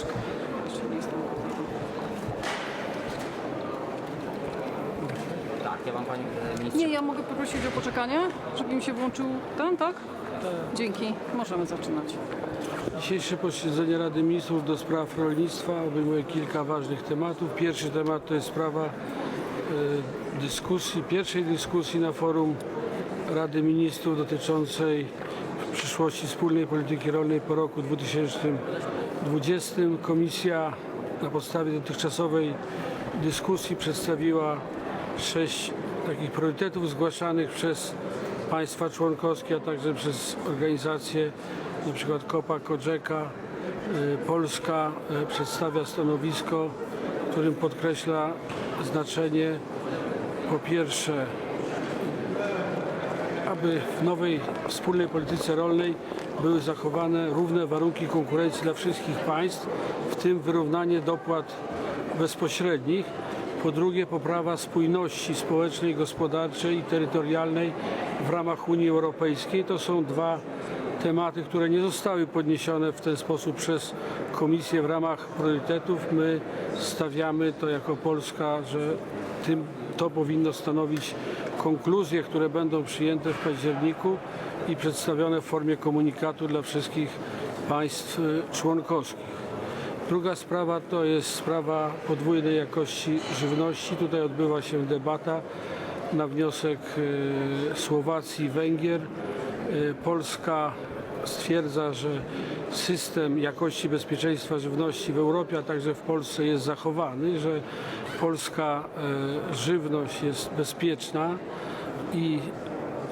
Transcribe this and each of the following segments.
Chwileczkę. Jeszcze nie jestem. Tak, ja wam pani ministrze. Nie, ja mogę poprosić o poczekanie, żeby mi się włączył ten, tak? Dzięki. Możemy zaczynać. Dzisiejsze posiedzenie Rady Ministrów do spraw rolnictwa obejmuje kilka ważnych tematów. Pierwszy temat to jest sprawa e, dyskusji, pierwszej dyskusji na forum Rady Ministrów dotyczącej przyszłości wspólnej polityki rolnej po roku 2020. Komisja na podstawie dotychczasowej dyskusji przedstawiła sześć takich priorytetów zgłaszanych przez państwa członkowskie, a także przez organizacje, przykład COPA, COGECA. Y, Polska y, przedstawia stanowisko, w którym podkreśla znaczenie po pierwsze aby w nowej wspólnej polityce rolnej były zachowane równe warunki konkurencji dla wszystkich państw, w tym wyrównanie dopłat bezpośrednich. Po drugie, poprawa spójności społecznej, gospodarczej i terytorialnej w ramach Unii Europejskiej. To są dwa tematy, które nie zostały podniesione w ten sposób przez Komisję w ramach priorytetów. My stawiamy to jako Polska, że tym, to powinno stanowić konkluzje, które będą przyjęte w październiku i przedstawione w formie komunikatu dla wszystkich państw y, członkowskich. Druga sprawa to jest sprawa podwójnej jakości żywności. Tutaj odbywa się debata na wniosek y, Słowacji i Węgier. Y, Polska stwierdza, że system jakości bezpieczeństwa żywności w Europie, a także w Polsce jest zachowany, że polska y, żywność jest bezpieczna i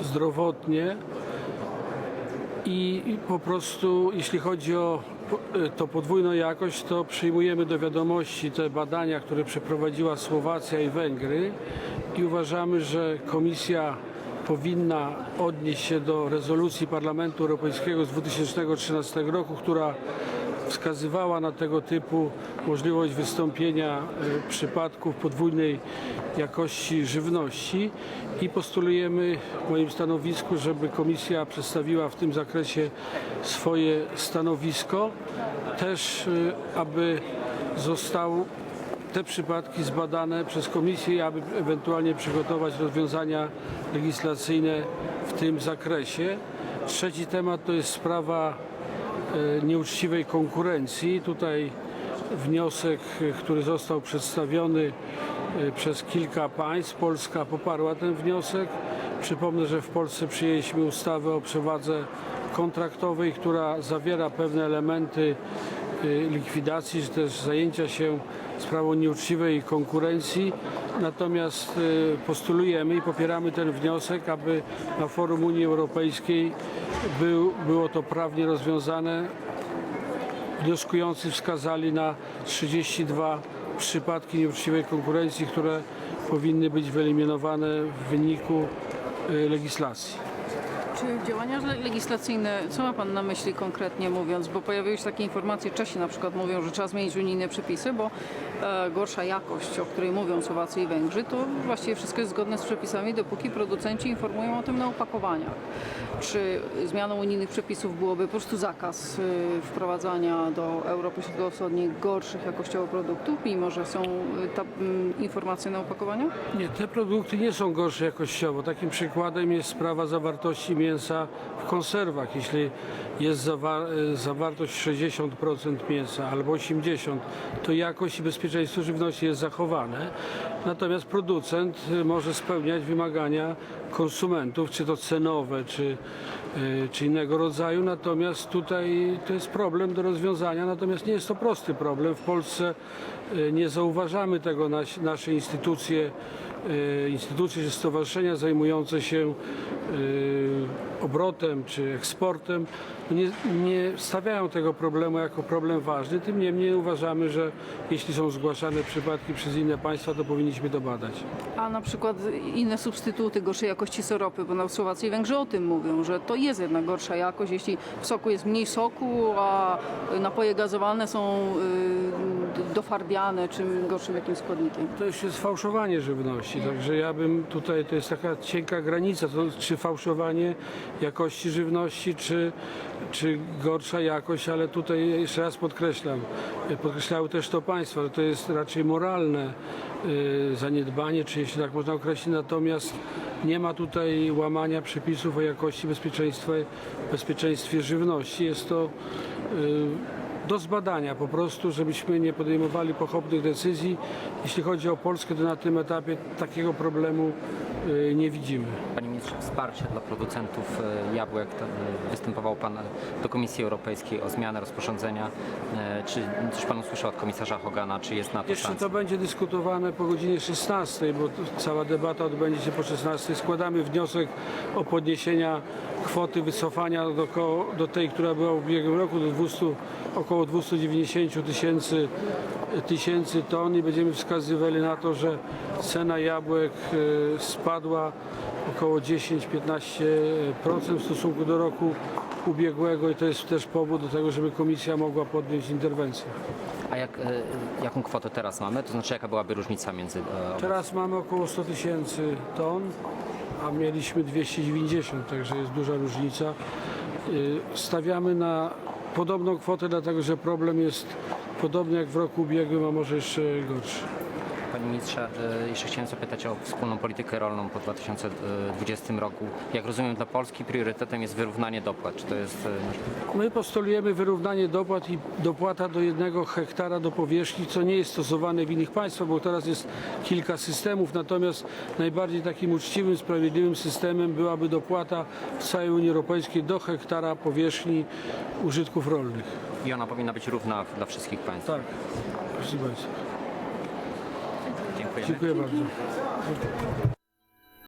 zdrowotnie. I po prostu jeśli chodzi o y, to podwójną jakość, to przyjmujemy do wiadomości te badania, które przeprowadziła Słowacja i Węgry i uważamy, że Komisja powinna odnieść się do rezolucji Parlamentu Europejskiego z 2013 roku, która wskazywała na tego typu możliwość wystąpienia y, przypadków podwójnej jakości żywności i postulujemy w moim stanowisku, żeby komisja przedstawiła w tym zakresie swoje stanowisko. Też y, aby został te przypadki zbadane przez komisję, aby ewentualnie przygotować rozwiązania legislacyjne w tym zakresie. Trzeci temat to jest sprawa e, nieuczciwej konkurencji. Tutaj wniosek, e, który został przedstawiony e, przez kilka państw. Polska poparła ten wniosek. Przypomnę, że w Polsce przyjęliśmy ustawę o przewadze kontraktowej, która zawiera pewne elementy likwidacji, czy też zajęcia się sprawą nieuczciwej konkurencji. Natomiast y, postulujemy i popieramy ten wniosek, aby na forum Unii Europejskiej był, było to prawnie rozwiązane. Wnioskujący wskazali na 32 przypadki nieuczciwej konkurencji, które powinny być wyeliminowane w wyniku y, legislacji. Czy działania le- legislacyjne, co ma Pan na myśli konkretnie mówiąc? Bo pojawiły się takie informacje, Czesi na przykład mówią, że trzeba zmienić unijne przepisy, bo e, gorsza jakość, o której mówią Słowacy i Węgrzy, to właściwie wszystko jest zgodne z przepisami, dopóki producenci informują o tym na opakowaniach. Czy zmianą unijnych przepisów byłoby po prostu zakaz y, wprowadzania do Europy Środkowo-Wschodniej gorszych jakościowo produktów, mimo że są y, ta, mm, informacje na opakowaniach? Nie, te produkty nie są gorsze jakościowo. Takim przykładem jest sprawa zawartości mięsa w konserwach. Jeśli jest zawa- e, zawartość 60% mięsa albo 80%, to jakość i bezpieczeństwo żywności jest zachowane. Natomiast producent może spełniać wymagania konsumentów, czy to cenowe, czy, e, czy innego rodzaju. Natomiast tutaj to jest problem do rozwiązania, natomiast nie jest to prosty problem. W Polsce e, nie zauważamy tego nas, nasze instytucje, instytucje czy stowarzyszenia zajmujące się obrotem czy eksportem nie, nie stawiają tego problemu jako problem ważny. Tym niemniej uważamy, że jeśli są zgłaszane przypadki przez inne państwa, to powinniśmy to badać. A na przykład inne substytuty gorszej jakości syropy, bo na Słowacji i Węgrzy o tym mówią, że to jest jednak gorsza jakość, jeśli w soku jest mniej soku, a napoje gazowane są y, dofarbiane czym gorszym jakimś składnikiem. To już jest fałszowanie żywności, także ja bym tutaj, to jest taka cienka granica, to czy fałszowanie jakości żywności, czy, czy gorsza jakość, ale tutaj jeszcze raz podkreślam, podkreślały też to Państwo, że to jest raczej moralne y, zaniedbanie, czy jeśli tak można określić, natomiast nie ma tutaj łamania przepisów o jakości bezpieczeństwa, bezpieczeństwie żywności. Jest to y, do zbadania po prostu, żebyśmy nie podejmowali pochopnych decyzji. Jeśli chodzi o Polskę, to na tym etapie takiego problemu nie widzimy. Panie ministrze, wsparcie dla producentów e, jabłek. E, Występował Pan do Komisji Europejskiej o zmianę rozporządzenia. Czy coś Pan usłyszał od komisarza Hogana, czy jest na to Jeszcze szansa? to będzie dyskutowane po godzinie 16, bo cała debata odbędzie się po 16. Składamy wniosek o podniesienia kwoty wycofania do, koło, do tej, która była w ubiegłym roku, do 200, około 290 tysięcy tysięcy ton i będziemy wskazywali na to, że cena jabłek e, spadła około 10-15% w stosunku do roku ubiegłego i to jest też powód do tego, żeby komisja mogła podjąć interwencję. A jak, e, jaką kwotę teraz mamy? To znaczy, jaka byłaby różnica między... e, Teraz mamy około 100 tysięcy ton, a mieliśmy 290, także jest duża różnica. Y, Stawiamy na podobną kwotę, dlatego że problem jest podobny jak w roku ubiegłym, a może jeszcze gorszy. Panie ministrze, e, jeszcze chciałem zapytać o wspólną politykę rolną po 2020 roku. Jak rozumiem, dla Polski priorytetem jest wyrównanie dopłat. Czy to jest e? My postulujemy wyrównanie dopłat i dopłata do jednego hektara do powierzchni, co nie jest stosowane w innych państwach, bo teraz jest kilka systemów, natomiast najbardziej takim uczciwym, sprawiedliwym systemem byłaby dopłata w całej Unii Europejskiej do hektara powierzchni użytków rolnych. I ona powinna być równa dla wszystkich państw. Tak, proszę Państwa. Dziękuję bardzo.